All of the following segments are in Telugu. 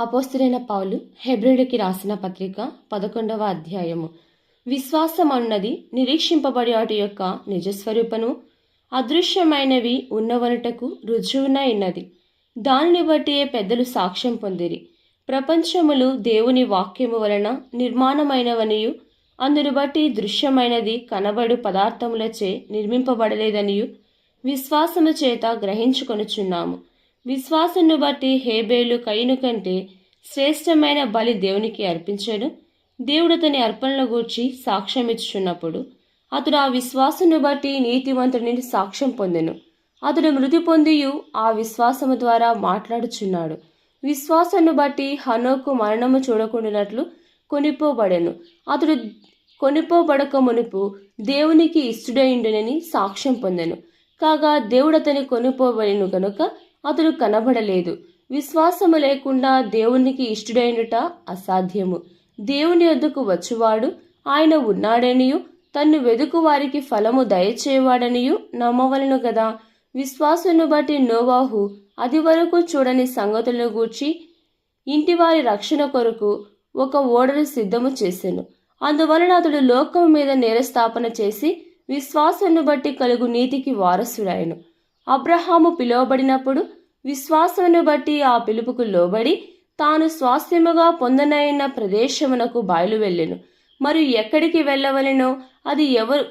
అపోస్తులైన పౌలు హెబ్రిడికి రాసిన పత్రిక పదకొండవ అధ్యాయము. విశ్వాసం అన్నది నిరీక్షింపబడి వాటి యొక్క నిజస్వరూపను అదృశ్యమైనవి ఉన్నవనుటకు రుజువునైనది దానిని బట్టియే పెద్దలు సాక్ష్యం పొందిరి. ప్రపంచములు దేవుని వాక్యము వలన నిర్మాణమైనవనియు అందును బట్టి దృశ్యమైనది కనబడు పదార్థములచే నిర్మింపబడలేదనియు విశ్వాసము చేత గ్రహించుకొనుచున్నాము. విశ్వాసను బట్టి హేబేలు కయ్యను కంటే శ్రేష్టమైన బలి దేవునికి అర్పించాడు. దేవుడు అతని అర్పణల గూర్చి సాక్ష్యం ఇచ్చుచున్నప్పుడు అతడు ఆ విశ్వాసను బట్టి నీతివంతుడిని సాక్ష్యం పొందెను. అతడు మృతి పొందియు ఆ విశ్వాసము ద్వారా మాట్లాడుచున్నాడు. విశ్వాసాన్ని బట్టి హనోకు మరణము చూడకుండానట్లు కొనిపోబడెను. అతడు కొనిపోబడక మునుపు దేవునికి ఇష్టడైండునని సాక్ష్యం పొందెను. కాగా దేవుడు అతని కొనిపోబడిను గనుక అతడు కనబడలేదు. విశ్వాసము లేకుండా దేవునికి ఇష్టుడైనట అసాధ్యము. దేవుని వద్దకు వచ్చువాడు ఆయన ఉన్నాడనియు తన్ను వెదుకు వారికి ఫలము దయచేవాడనియు నమ్మవలను కదా విశ్వాసును బట్టి నోవాహు అది వరకు చూడని సంగతులను గూర్చి ఇంటివారి రక్షణ కొరకు ఒక ఓడను సిద్ధము చేశాను అందువలన అతడు లోకం మీద నేరస్థాపన చేసి విశ్వాసాన్ని బట్టి కలుగు నీతికి వారసుడాయను అబ్రహాము పిలువబడినప్పుడు విశ్వాసమును బట్టి ఆ పిలుపుకు లోబడి తాను స్వాస్థ్యముగా పొందనైన ప్రదేశమునకు బయలువెళ్ళెను. మరియు ఎక్కడికి వెళ్ళవలెనో అది ఎవరు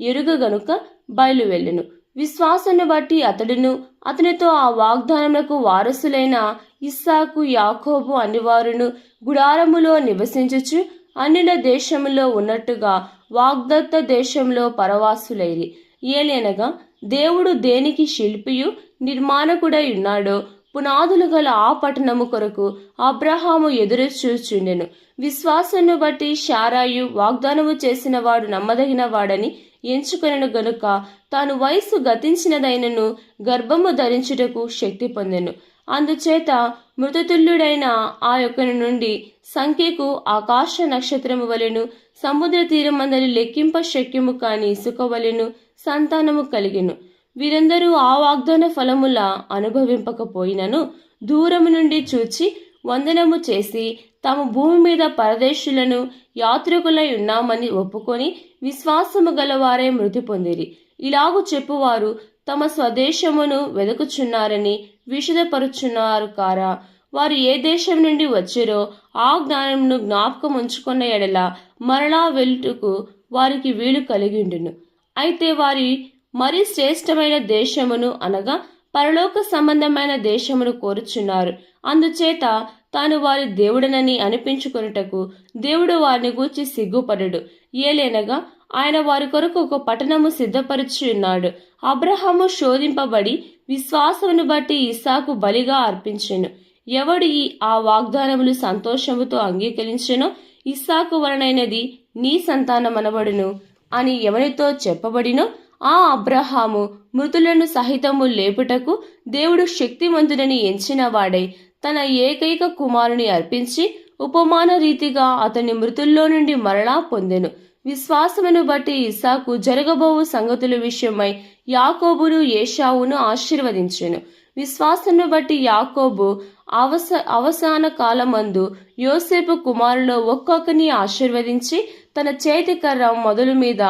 ఎరుగ గనుక బయలువెళ్ళెను. విశ్వాసను బట్టి అతడును అతనితో ఆ వాగ్దానములకు వారసులైన ఇస్సాకు యాకోబు అనివారును గుడారములో నివసించుచు అన్యుల దేశములో ఉన్నట్టుగా వాగ్దత్త దేశంలో పరవాసులైరి. ఏలనగా దేవుడు దేనికి శిల్పియు? నిర్మాణకుడై ఉన్నాడో పునాదులు గల ఆ పట్టణము కొరకు అబ్రహాము ఎదురు చూచుండెను. విశ్వాసను బట్టి శారాయు వాగ్దానము చేసిన వాడు నమ్మదగిన వాడని ఎంచుకొనను గనుక తాను వయస్సు గతించినదైనను గర్భము ధరించుటకు శక్తి పొందెను. అందుచేత మృతతుల్యుడైన ఆ యొక్కని నుండి సంఖ్యకు ఆకాశ నక్షత్రము వలెను సముద్ర తీరమందరి లెక్కింప శక్యము కాని ఇసుక వలెను సంతానము కలిగెను. వీరందరూ ఆ వాగ్దాన ఫలముల అనుభవింపకపోయినను దూరము నుండి చూచి వందనము చేసి తాము భూమి మీద పరదేశులను యాత్రికులై ఉన్నామని ఒప్పుకొని విశ్వాసము గలవారే మృతి పొందిరి. ఇలాగు చెప్పువారు తమ స్వదేశమును వెదకుచున్నారని విషదపరుచున్నారు కారా వారు ఏ దేశం నుండి వచ్చిరో ఆ జ్ఞానమును జ్ఞాపకం ఉంచుకున్న ఎడల మరలా వెలుటకు వారికి వీలు కలిగిండును. అయితే వారి మరి శ్రేష్టమైన దేశమును అనగా పరలోక సంబంధమైన దేశమును కోరుచున్నారు. అందుచేత తాను వారి దేవుడనని అనిపించుకొనుటకు దేవుడు వారిని గూర్చి సిగ్గుపడడు. ఏలేనగా ఆయన వారి కొరకు ఒక పట్టణము సిద్ధపరిచి ఉన్నాడు అబ్రహాము శోధింపబడి విశ్వాసమును బట్టి ఇసాకు బలిగా అర్పించెను. ఎవడు ఈ ఆ వాగ్దానములు సంతోషముతో అంగీకరించెనో? ఇస్సాకు వలనైనది నీ సంతానమనబడును అని ఎవరితో చెప్పబడినో ఆ అబ్రహాము మృతులను సహితము లేపుటకు దేవుడు శక్తివంతుడని ఎంచిన వాడై తన ఏకైక కుమారుని అర్పించి ఉపమాన రీతిగా అతని మృతుల్లో నుండి మరలా పొందెను. విశ్వాసమును బట్టి ఇసాకు జరగబోవు సంగతుల విషయమై యాకోబును ఏషావును ఆశీర్వదించెను. విశ్వాసమును బట్టి యాకోబు అవస అవసాన కాలమందు యోసేపు కుమారులో ఒక్కొక్కని ఆశీర్వదించి తన చేతి కర్ర మొదలు మీద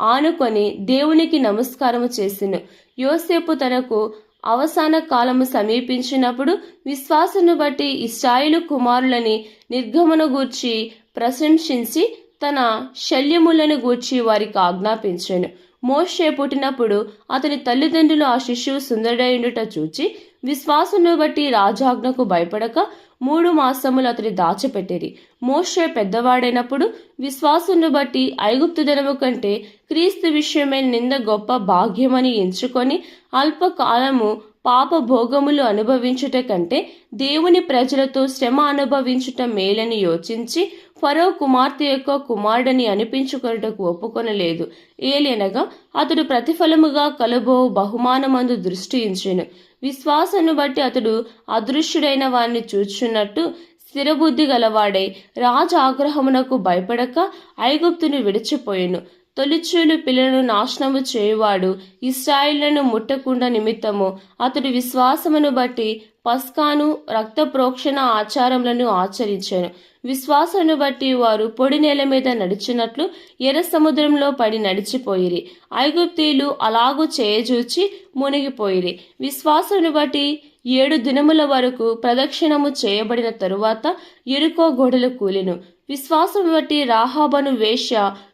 ఆనుకొని దేవునికి నమస్కారము చేసెను. యోసేపు తనకు అవసాన కాలము సమీపించినప్పుడు విశ్వాసను బట్టి ఇస్రాయిలు కుమారులని నిర్గమన గూర్చి ప్రశంసించి తన శల్యములను గూర్చి వారికి ఆజ్ఞాపించాను. మోషే పుట్టినప్పుడు అతని తల్లిదండ్రులు ఆ శిశువు సుందరుడైండుట చూచి విశ్వాసంను బట్టి రాజాజ్ఞకు భయపడక మూడు మాసములు అతని దాచిపెట్టిరి. మోషే పెద్దవాడైనప్పుడు విశ్వాసంను బట్టి ఐగుప్తు దినము కంటే క్రీస్తు విషయమైన నింద గొప్ప భాగ్యమని ఎంచుకొని అల్పకాలము పాప భోగములు అనుభవించుట కంటే దేవుని ప్రజలతో శ్రమ అనుభవించుట మేలని యోచించి ఫరో కుమార్తె యొక్క కుమారుడని అనిపించుకొనుటకు ఒప్పుకొనలేదు. ఏలెనగా అతడు ప్రతిఫలముగా కలబో బహుమానమందు దృష్టి ఇంచెను విశ్వాసను బట్టి అతడు అదృశ్యుడైన వారిని చూచున్నట్టు స్థిరబుద్ధి గలవాడై రాజ ఆగ్రహమునకు భయపడక ఐగుప్తును విడిచిపోయెను. తొలిచూలు పిల్లలను నాశనము చేయువాడు ఇస్రాయిళ్ళను ముట్టకుండా నిమిత్తము. అతడు విశ్వాసమును బట్టి పస్కాను రక్త ప్రోక్షణ ఆచారములను ఆచరించాను. విశ్వాసమును బట్టి వారు పొడి నేల మీద నడిచినట్లు ఎర్ర సముద్రంలో పడి నడిచిపోయిరి. ఐగుప్తీలు అలాగూ చేయజూచి మునిగిపోయిరి. విశ్వాసమును బట్టి ఏడు దినముల వరకు ప్రదక్షిణము చేయబడిన తరువాత ఎరుకో గోడలు కూలెను. విశ్వాసం బట్టి రాహాబను వేష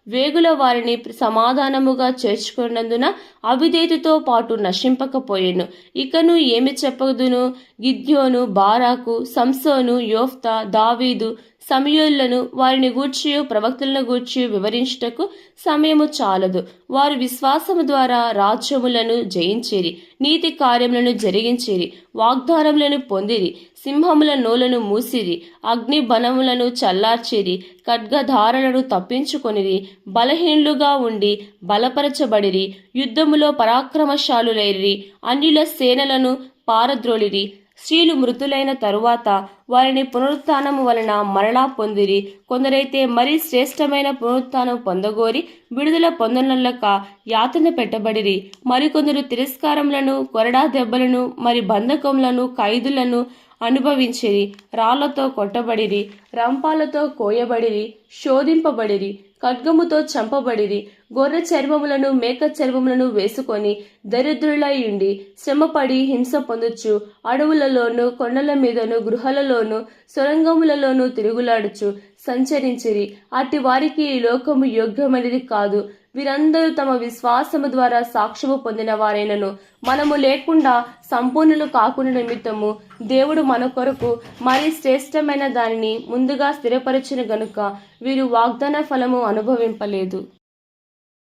వేగుల వారిని సమాధానముగా చేర్చుకున్నందున అవిధేతితో పాటు నశింపకపోయాను. ఇకను ఏమి చెప్పదును? గిద్యోను బారాకు సంసోను యోఫ్తా దావీదు సమయోళ్ళను వారిని గూర్చి ప్రవక్తలను గూర్చి వివరించుటకు సమయము చాలదు. వారు విశ్వాసము ద్వారా రాజ్యములను జయించిరి నీతి కార్యములను జరిగించిరి వాగ్దానములను పొందిరి సింహముల నోలను మూసిరి అగ్ని బలములను చల్లార్చిరి ఖడ్గధారలను తప్పించుకొనిరి బలహీనులుగా ఉండి బలపరచబడిరి. యుద్ధములో పరాక్రమశాలులైరి అన్యుల సేనలను పారద్రోలిరి. స్త్రీలు మృతులైన తరువాత వారిని పునరుత్నము వలన మరలా పొందిరి. కొందరైతే మరీ శ్రేష్టమైన పునరుత్నం పొందగోరి విడుదల పొందనల్లక యాతన పెట్టబడిరి. మరికొందరు తిరస్కారములను కొరడా దెబ్బలను మరి బంధకములను ఖైదులను అనుభవించిరి రాళ్ళతో కొట్టబడిరి రంపాలతో కోయబడిరి శోధింపబడిరి ఖడ్గముతో చంపబడిరి గొర్రె చర్మములను మేక చర్మములను వేసుకొని దరిద్రులయుండి శ్రమపడి హింస పొందుచు అడవులలోను కొండల మీదను గృహలలోను సొరంగములలోను తిరుగులాడుచు సంచరించిరి. అట్టి వారికి ఈ లోకము యోగ్యమైనది కాదు. వీరందరూ తమ విశ్వాసము ద్వారా సాక్ష్యము పొందిన వారైనను మనము లేకుండా సంపూర్ణులు కాకుండా నిమిత్తము దేవుడు మన కొరకు మరి శ్రేష్టమైన దానిని ముందుగా స్థిరపరిచిన గనుక వీరు వాగ్దాన ఫలము అనుభవింపలేదు.